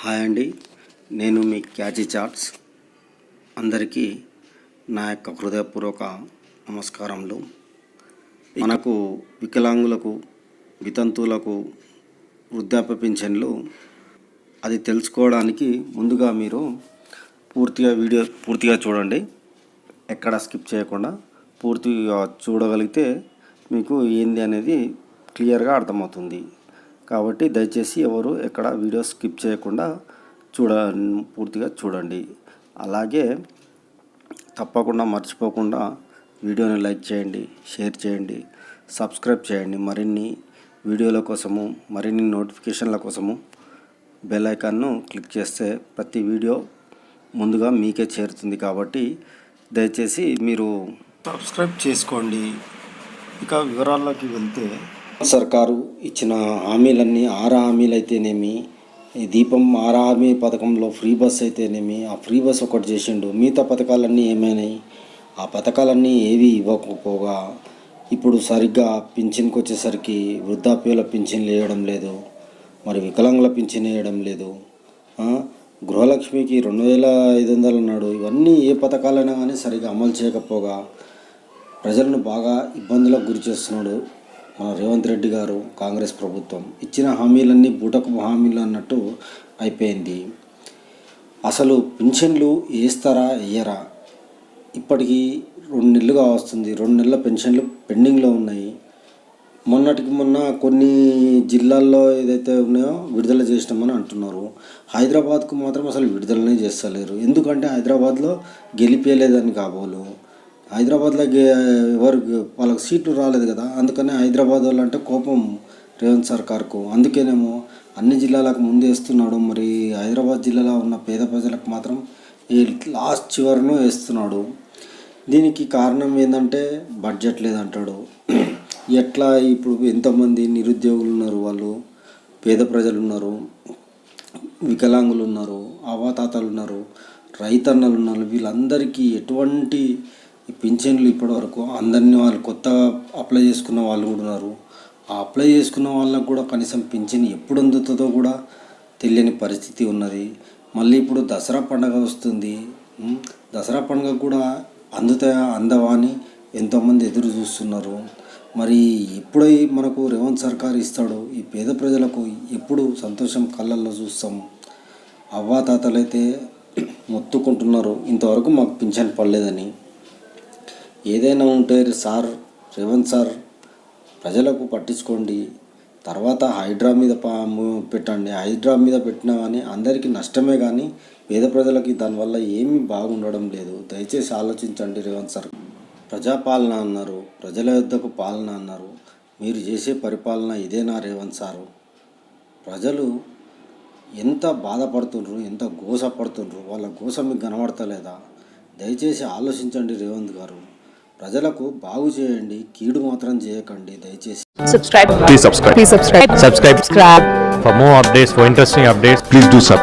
Hi అండి. నేను మీ catchy charts అందరికీ నా యొక్క హృదయపూర్వక నమస్కారములు. మనకు వికలాంగులకు వితంతువులకు వృద్ధాప్య పింఛన్లు అది తెలుసుకోవడానికి ముందుగా మీరు పూర్తిగా వీడియో పూర్తిగా చూడండి. ఎక్కడ స్కిప్ చేయకుండా పూర్తిగా చూడగలిగితే మీకు ఏంది అనేది క్లియర్గా అర్థమవుతుంది. కాబట్టి దయచేసి ఎవరు ఎక్కడ వీడియో స్కిప్ చేయకుండా చూడ పూర్తిగా చూడండి. అలాగే తప్పకుండా మర్చిపోకుండా వీడియోని లైక్ చేయండి షేర్ చేయండి సబ్స్క్రైబ్ చేయండి. మరిన్ని వీడియోల కోసము మరిన్ని నోటిఫికేషన్ల కోసము బెల్ ఐకాన్ను క్లిక్ చేస్తే ప్రతి వీడియో ముందుగా మీకే చేరుతుంది కాబట్టి దయచేసి మీరు సబ్స్క్రైబ్ చేసుకోండి. ఇక వివరాల్లోకి వెళ్తే సర్కారు ఇచ్చిన హామీలన్నీ ఆరా హామీలు అయితేనేమి ఈ దీపం ఆరా హామీ పథకంలో ఫ్రీ బస్ అయితేనేమి ఆ ఫ్రీ బస్ ఒకటి చేసిండు. మిగతా పథకాలన్నీ ఏమైనాయి? ఆ పథకాలన్నీ ఏవి ఇవ్వకపోగా ఇప్పుడు సరిగ్గా పింఛన్కి వచ్చేసరికి వృద్ధాప్యుల పింఛన్లు వేయడం లేదు మరి వికలాంగుల పింఛన్ వేయడం లేదు గృహలక్ష్మికి రెండు వేల ఐదు వందలు అన్నాడు. ఇవన్నీ ఏ పథకాలైనా కానీ సరిగా అమలు చేయకపోగా ప్రజలను బాగా ఇబ్బందులకు గురి చేస్తున్నాడు. మన రేవంత్ రెడ్డి గారు కాంగ్రెస్ ప్రభుత్వం ఇచ్చిన హామీలన్నీ బూటకు హామీలు అన్నట్టు అయిపోయింది. అసలు పెన్షన్లు వేస్తారా వేయరా? ఇప్పటికీ రెండు నెలలుగా వస్తుంది. రెండు నెలల పెన్షన్లు పెండింగ్లో ఉన్నాయి. మొన్నటికి మొన్న కొన్ని జిల్లాల్లో ఏదైతే ఉన్నాయో విడుదల చేసినామని అంటున్నారు. హైదరాబాద్కు మాత్రం అసలు విడుదలనే చేస్తలేరు. ఎందుకంటే హైదరాబాద్లో గెలిపేయలేదని కాబోలు. హైదరాబాద్లో గే ఎవరు వాళ్ళకి సీట్లు రాలేదు కదా అందుకనే హైదరాబాద్ వాళ్ళు అంటే కోపం రేవంత్ సర్కార్కు అందుకేనేమో అన్ని జిల్లాలకు ముందు వేస్తున్నాడు మరి హైదరాబాద్ జిల్లాలో ఉన్న పేద ప్రజలకు మాత్రం ఈ లాస్ట్ చివరను వేస్తున్నాడు. దీనికి కారణం ఏంటంటే బడ్జెట్ లేదంటాడు. ఎట్లా ఇప్పుడు ఎంతమంది నిరుద్యోగులు ఉన్నారు వాళ్ళు పేద ప్రజలు ఉన్నారు వికలాంగులు ఉన్నారు అవాతాతలు ఉన్నారు రైతన్నలు ఉన్నారు వీళ్ళందరికీ ఎటువంటి ఈ పింఛన్లు ఇప్పటి వరకు అందరినీ వాళ్ళు కొత్తగా అప్లై చేసుకున్న వాళ్ళు కూడా ఉన్నారు. ఆ అప్లై చేసుకున్న వాళ్ళకు కూడా కనీసం పింఛన్ ఎప్పుడు అందుతుందో కూడా తెలియని పరిస్థితి ఉన్నది. మళ్ళీ ఇప్పుడు దసరా పండగ వస్తుంది. దసరా పండుగ కూడా అందుతాయా అందవా అని ఎంతోమంది ఎదురు చూస్తున్నారు. మరి ఎప్పుడై మనకు రేవంత్ సర్కార్ ఇస్తాడో. ఈ పేద ప్రజలకు ఎప్పుడు సంతోషం కళ్ళల్లో చూస్తాం. అవ్వాతాతలైతే మొత్తుకుంటున్నారు. ఇంతవరకు మాకు పింఛన్ పడలేదని. ఏదైనా ఉంటే సార్ రేవంత్ సార్ ప్రజలకు పట్టించుకోండి. తర్వాత హైడ్రా మీద పా- పెట్టండి. హైడ్రా మీద పెట్టినా కానీ అందరికీ నష్టమే కానీ పేద ప్రజలకి దానివల్ల ఏమీ బాగుండడం లేదు. దయచేసి ఆలోచించండి రేవంత్ సార్. ప్రజాపాలన అన్నారు. ప్రజల యొద్దకు పాలన అన్నారు. మీరు చేసే పరిపాలన ఇదేనా రేవంత్ సారు? ప్రజలు ఎంత బాధపడుతుండ్రు ఎంత గోస పడుతుండ్రు వాళ్ళ గోస మీకు కనబడతలేదా? దయచేసి ఆలోచించండి రేవంత్ గారు. ప్రజలకు బాగు చేయండి కీడు మాత్రం చేయకండి దయచేసి. Subscribe updates for updates please do sub